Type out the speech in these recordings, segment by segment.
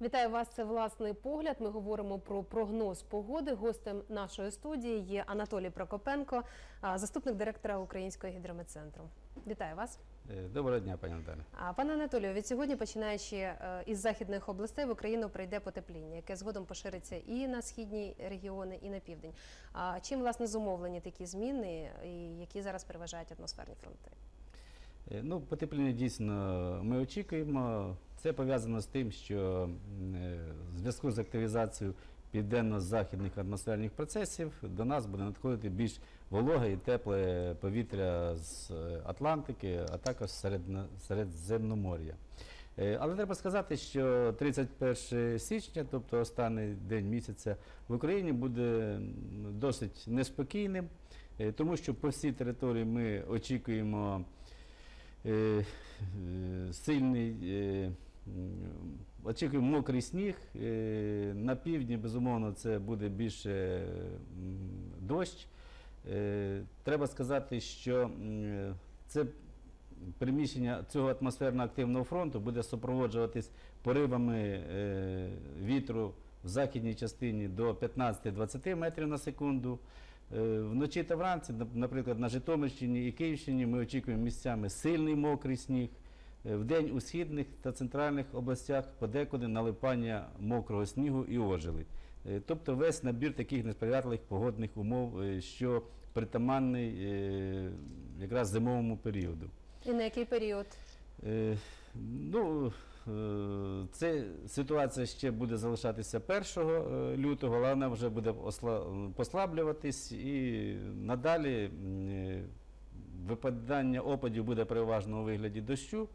Вітаю вас. Це власний погляд. Ми говоримо про прогноз погоди. Гостем нашої студії є Анатолій Прокопенко, заступник директора Українського гідрометцентру. Вітаю вас. Е, Доброго дня, пані Наталі. Пане Анатолію, від сьогодні, починаючи е, із західних областей, в Україну прийде потепління, яке згодом пошириться і на східні регіони, і на південь. А чим власне зумовлені такі зміни, і які зараз переважають атмосферні фронти? Е, Ну, потепління дійсно ми очікуємо. Це пов'язано з тим, що е, в зв'язку з активізацією південно-західних атмосферних процесів до нас буде надходити більш вологе і тепле повітря з е, Атлантики, а також Середземномор'я. Але треба сказати, що 31 січня, тобто останній день місяця, в Україні буде досить неспокійним, тому що по всій території ми очікуємо сильний, е, очікуємо мокрий сніг. Е, На півдні, безумовно, це буде більше дощ. Е, Треба сказати, що це приміщення цього атмосферно активного фронту буде супроводжуватись поривами е, вітру в західній частині до 15-20 метрів на секунду. Е, Вночі та вранці, нап- наприклад, на Житомирщині і Київщині ми очікуємо місцями сильний мокрий сніг. Е, Вдень у східних та центральних областях подекуди налипання мокрого снігу і ожеледь. Тобто весь набір таких несприятливих погодних умов, е, що притаманний якраз зимовому періоду. І на який період? Е, Ну, е, це ситуація ще буде залишатися 1 е, лютого, але вона вже буде осла- послаблюватись і надалі випадання опадів буде переважно у вигляді дощу,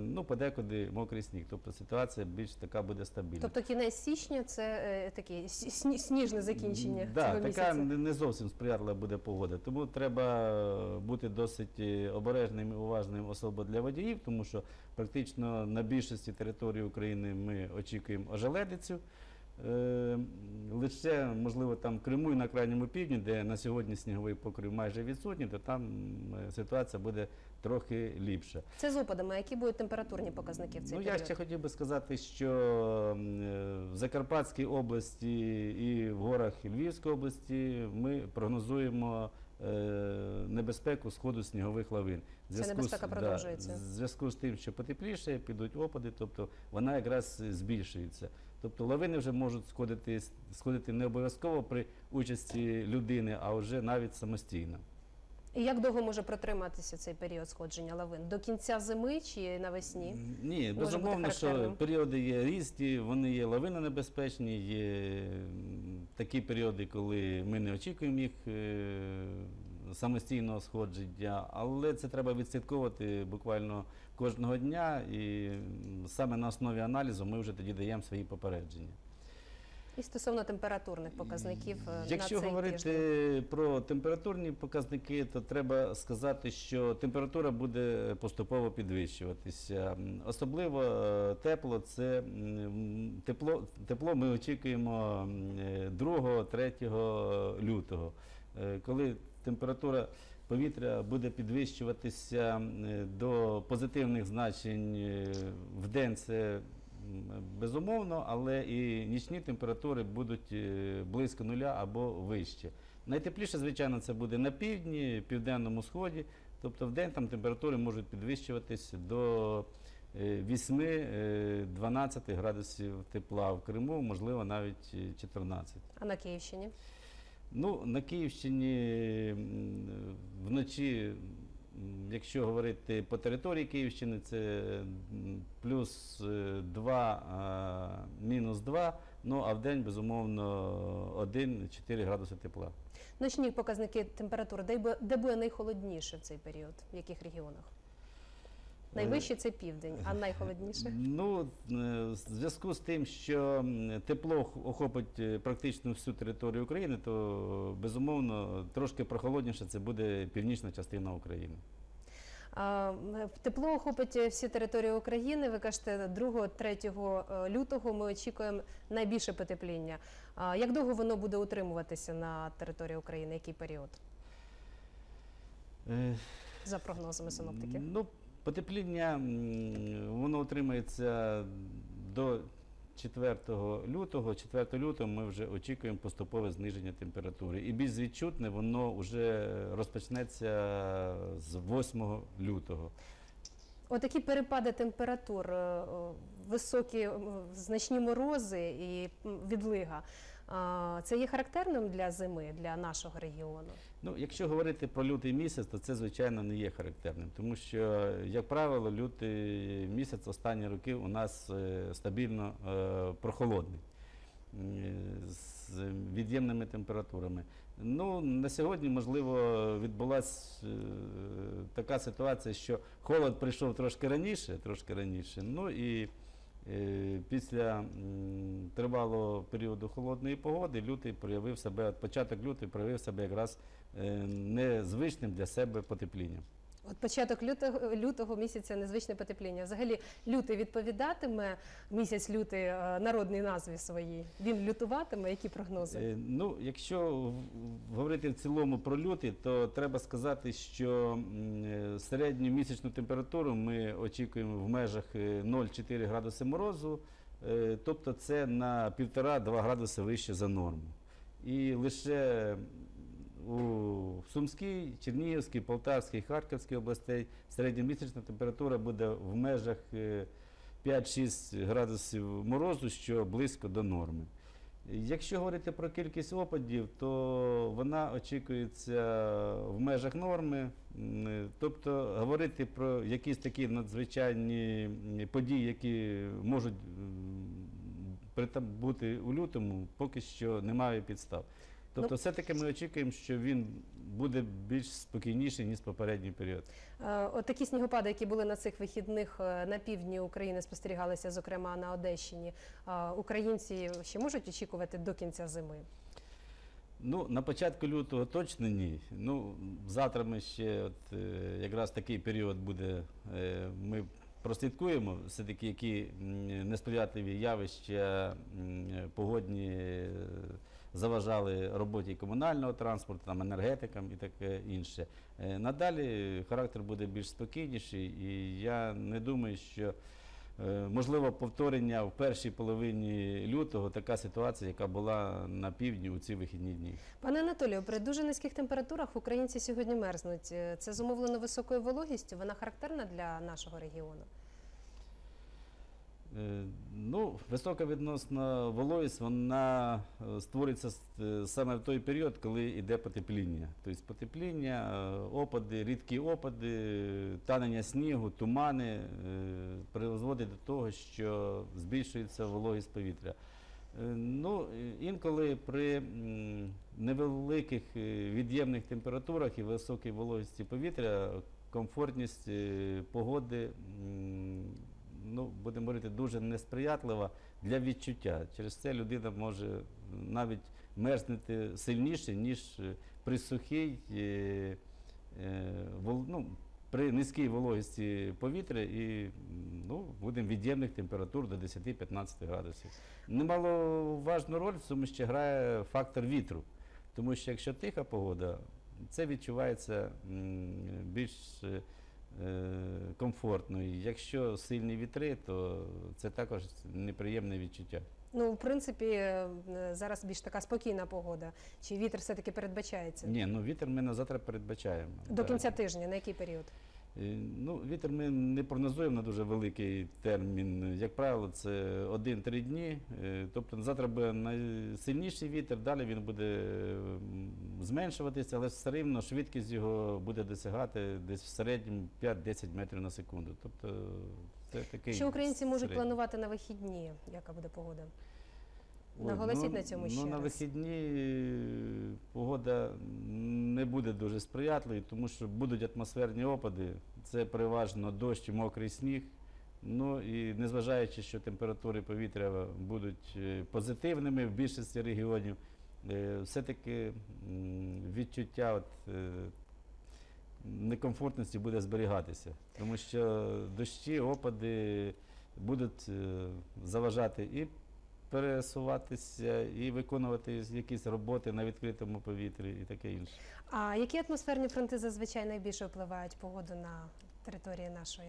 ну, подекуди мокрий сніг. Тобто ситуація більш така буде стабільна. Тобто кінець січня це е, таке сні- сніжне закінчення Да, цього така місяця. не не зовсім сприятлива буде погода. Тому треба е, бути досить е, обережним і уважним, особливо для водіїв, тому що практично на більшості території України ми очікуємо ожеледицю. Е, Лише, можливо, там в Криму і на крайньому півдні, де на сьогодні сніговий покрив майже відсутній, то там е, ситуація буде трохи ліпша. Це з опадами. Які будуть температурні показники в цей Ну, я ще хотів би сказати, що е, в Закарпатській області і в горах Львівської області ми прогнозуємо небезпеку сходу снігових лавин. Ця небезпека продовжується. в зв'язку з тим, що потепліше, підуть опади, тобто вона якраз збільшується. Тобто лавини вже можуть сходити, сходити не обов'язково при участі людини, а вже навіть самостійно. І як довго може протриматися цей період сходження лавин? До кінця зими чи навесні? Ні, безумовно, що періоди є різні, вони є лавинонебезпечні, є такі періоди, коли ми не очікуємо їх е, самостійного сходження, але це треба відслідковувати буквально кожного дня, і саме на основі аналізу ми вже тоді даємо свої попередження. І стосовно температурних показників е, Якщо на цей говорити тиждень. про температурні показники, то треба сказати, що температура буде поступово підвищуватися. Особливо е, тепло це тепло, тепло ми очікуємо 2-3 лютого, Е, коли температура повітря буде підвищуватися е, до позитивних значень е, в день. Це безумовно, але і нічні температури будуть е, близько нуля або вище. Найтепліше, звичайно, це буде на півдні, південному сході. Тобто в день там температури можуть підвищуватись до е, 8-12 градусів тепла в Криму, можливо, навіть е, 14. А на Київщині? Ну, на Київщині вночі, якщо говорити по території Київщини, це плюс 2, мінус 2, ну а в день, безумовно, 1-4 градуси тепла. Ночні показники температури, де буде найхолодніше в цей період? В яких регіонах? Найвище це південь, а найхолодніше? Ну, е, в зв'язку з тим, що тепло охопить е, практично всю територію України, то безумовно трошки прохолодніше це буде північна частина України. Тепло охопить всі території України. Ви кажете, 2-3 е, лютого ми очікуємо найбільше потепління. Як довго воно буде утримуватися на території України? Який період? Е, За прогнозами синоптиків? Ну, потепління воно отримається до 4 лютого, 4 лютого ми вже очікуємо поступове зниження температури. І більш відчутне воно вже розпочнеться з 8 лютого. Отакі перепади температур, е, високі значні морози і відлига. Це є характерним для зими, для нашого регіону. Ну, якщо говорити про лютий місяць, то це звичайно не є характерним, тому що, як правило, лютий місяць останні роки у нас е, стабільно е, прохолодний е, з від'ємними температурами. Ну, на сьогодні, можливо, відбулася така ситуація, що холод прийшов трошки раніше, трошки раніше. Ну і після тривалого періоду холодної погоди лютий проявив себе, початок лютий проявив себе якраз е, незвичним для себе потеплінням. От початок лютого, лютого місяця незвичне потепління. Взагалі, лютий відповідатиме місяць лютий е, народній назві своїй. Він лютуватиме. Які прогнози? Е, Ну, якщо говорити в цілому про лютий, то треба сказати, що е, середню місячну температуру ми очікуємо в межах е, 0,4 градуси морозу, тобто це на 1,5-2 градуси вище за норму. І лише у Сумській, Чернігівській, Полтавській, Харківській областей середньомісячна температура буде в межах е, 5-6 градусів морозу, що близько до норми. Якщо говорити про кількість опадів, то вона очікується в межах норми. Тобто говорити про якісь такі надзвичайні події, які можуть бути у лютому, поки що немає підстав. Тобто, Ну- все-таки ми очікуємо, що він буде більш спокійніший, ніж попередній період. Е, От такі снігопади, які були на цих вихідних е, на півдні України, спостерігалися, зокрема на Одещині. Українці ще можуть очікувати до кінця зими. Ну, на початку лютого точно ні. Ну, завтра ми ще, от, е, якраз такий період буде, е, ми прослідкуємо, все-таки які несприятливі явища погодні е, заважали роботі комунального транспорту, там, енергетикам і таке інше. Е, Надалі характер буде більш спокійніший, і я не думаю, що Е, Можливо, повторення в першій половині лютого така ситуація, яка була на півдні у ці вихідні дні. Пане Анатолію, при дуже низьких температурах українці сьогодні мерзнуть. Е, Це зумовлено високою вологістю. Вона характерна для нашого регіону. Е, Ну, висока відносна вологість, вона е, створюється е, саме в той період, коли йде потепління. Тобто потепління, опади, рідкі опади, танення снігу, тумани призводять до того, що збільшується вологість повітря. Ну, інколи при невеликих від'ємних температурах і високій вологості повітря комфортність погоди, ну, будемо говорити, дуже несприятлива для відчуття. Через це людина може навіть мерзнути сильніше, ніж е, при сухій, е, е, ну, при низькій вологості повітря і ну, будемо від'ємних температур до 10-15 градусів. Немаловажну роль в цьому ще грає фактор вітру. Тому що якщо тиха погода, це відчувається більш е, комфортно. Якщо сильні вітри, то це також неприємне відчуття. Ну, в принципі, е, зараз більш така спокійна погода. Чи вітер все-таки передбачається? Ні, ну вітер ми на завтра передбачаємо. До Да. кінця тижня, на який період? Е, Ну, вітер ми не прогнозуємо на дуже великий термін. Як правило, це 1-3 дні. Е, Тобто завтра буде найсильніший вітер, далі він буде зменшуватися, але все рівно швидкість його буде досягати десь в середньому 5-10 метрів на секунду. Тобто це такий. Що українці можуть середній. планувати на вихідні? Яка буде погода? Наголосіть ну, на цьому ну, ще на вихідні е, погода не буде дуже сприятливою, тому що будуть атмосферні опади. Це переважно дощ і мокрий сніг. Ну і незважаючи, що температури повітря будуть е, позитивними в більшості регіонів, е, все-таки відчуття от, некомфортності буде зберігатися, тому що дощі, опади будуть заважати і пересуватися, і виконувати якісь роботи на відкритому повітрі і таке інше. А які атмосферні фронти зазвичай найбільше впливають погоду на території нашої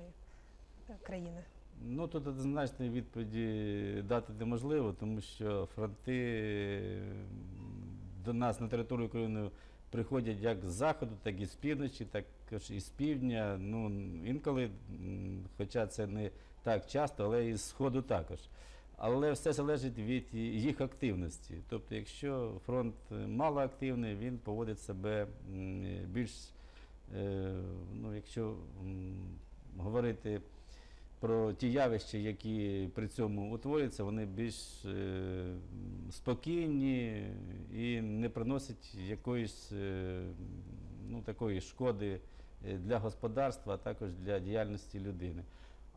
е, країни? Ну, тут однозначної відповіді дати неможливо, тому що фронти до нас на територію України приходять як з заходу, так і з півночі, також і з півдня. Ну, інколи, хоча це не так часто, але і з сходу також. Але все залежить від їх активності. Тобто, якщо фронт мало активний, він поводить себе більш, е, ну, якщо говорити про ті явища, які при цьому утворюються, вони більш е, спокійні і не приносять якоїсь е, ну, такої шкоди е, для господарства, а також для діяльності людини.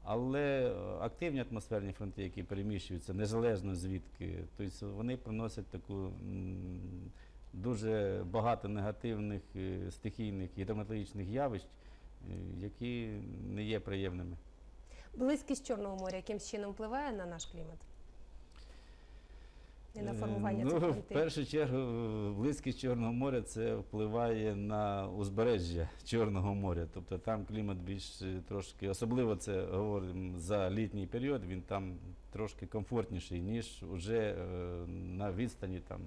Але е, активні атмосферні фронти, які переміщуються незалежно звідки, тобто вони приносять таку дуже багато негативних стихійних стихійних гідрометеорологічних явищ, е, які не є приємними. Близькість Чорного моря яким чином впливає на наш клімат? І на Е, формування ну, цих в першу чергу, е, близькість Чорного моря це впливає на узбережжя Чорного моря. Тобто там клімат більш е, трошки, особливо це говоримо за літній період, він там трошки комфортніший, ніж уже е, на відстані там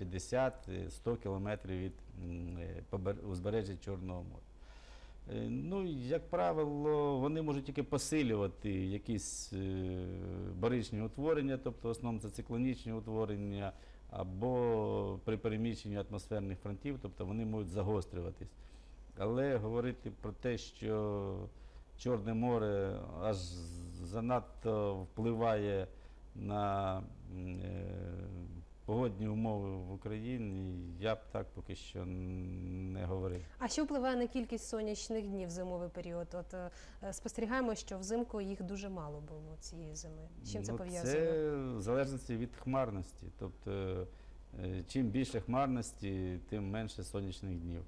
50-100 кілометрів від е, узбережжя Чорного моря. Е, Ну, як правило, вони можуть тільки посилювати якісь е, баричні утворення, тобто в основному це циклонічні утворення, або при переміщенні атмосферних фронтів, тобто вони можуть загострюватись. Але говорити про те, що Чорне море аж занадто впливає на е, погодні умови в Україні, я б так поки що не говорив. А що впливає на кількість сонячних днів в зимовий період? От е, спостерігаємо, що взимку їх дуже мало було цієї зими. З чим це Ну, пов'язано? Це в залежності від хмарності. Тобто, е, чим більше хмарності, тим менше сонячних днів.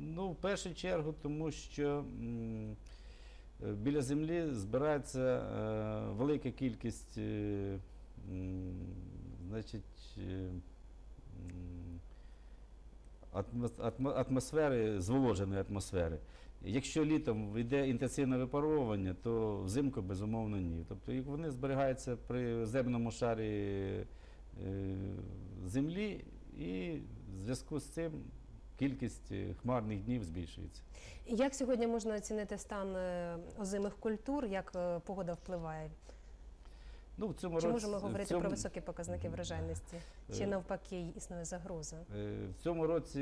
Ну, в першу чергу, тому що м, е, біля землі збирається е, велика кількість е, значить, е, атмосфери, зволоженої атмосфери. Якщо літом йде інтенсивне випаровування, то взимку безумовно ні. Тобто вони зберігаються при земному шарі е, землі, і в зв'язку з цим кількість е, хмарних днів збільшується. Як сьогодні можна оцінити стан озимих культур, як погода впливає? Ну, в цьому Чи році- можемо в говорити цьому- про високі показники врожайності? Чи Е, навпаки існує загроза? Е, В цьому році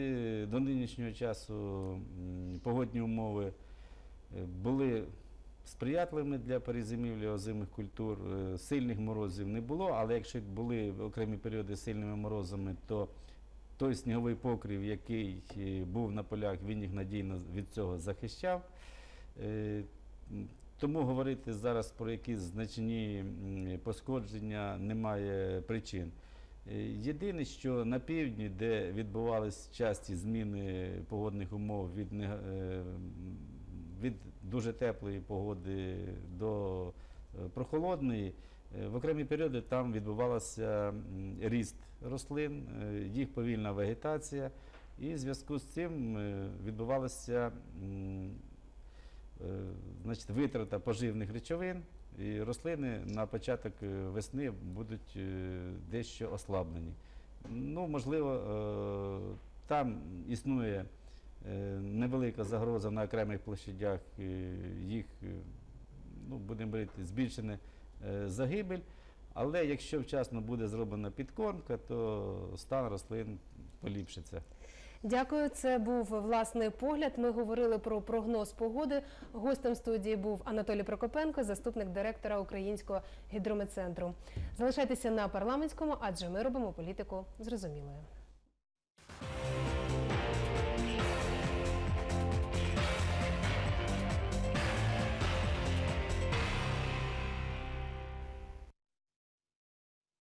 до нинішнього часу погодні умови е, були сприятливими для перезимівлі озимих культур. Е, Сильних морозів не було, але якщо були окремі періоди з сильними морозами, то той сніговий покрив, який е, був на полях, він їх надійно від цього захищав. Тому говорити зараз про якісь значні пошкодження немає причин. Е, Єдине, що на півдні, де відбувались часті зміни погодних умов від, е, від дуже теплої погоди до е, прохолодної, в окремі періоди там відбувався ріст рослин, їх повільна вегетація, і в зв'язку з цим е, значить, витрата поживних речовин, і рослини на початок е, весни будуть е, дещо ослаблені. Ну, можливо, е, там існує е, невелика загроза на окремих площадях, е, їх, е, ну, будемо говорити, збільшена е, загибель. Але якщо вчасно буде зроблена підкормка, то стан рослин поліпшиться. Дякую. Це був власний погляд. Ми говорили про прогноз погоди. Гостем студії був Анатолій Прокопенко, заступник директора Українського гідрометцентру. Залишайтеся на парламентському, адже ми робимо політику зрозумілою.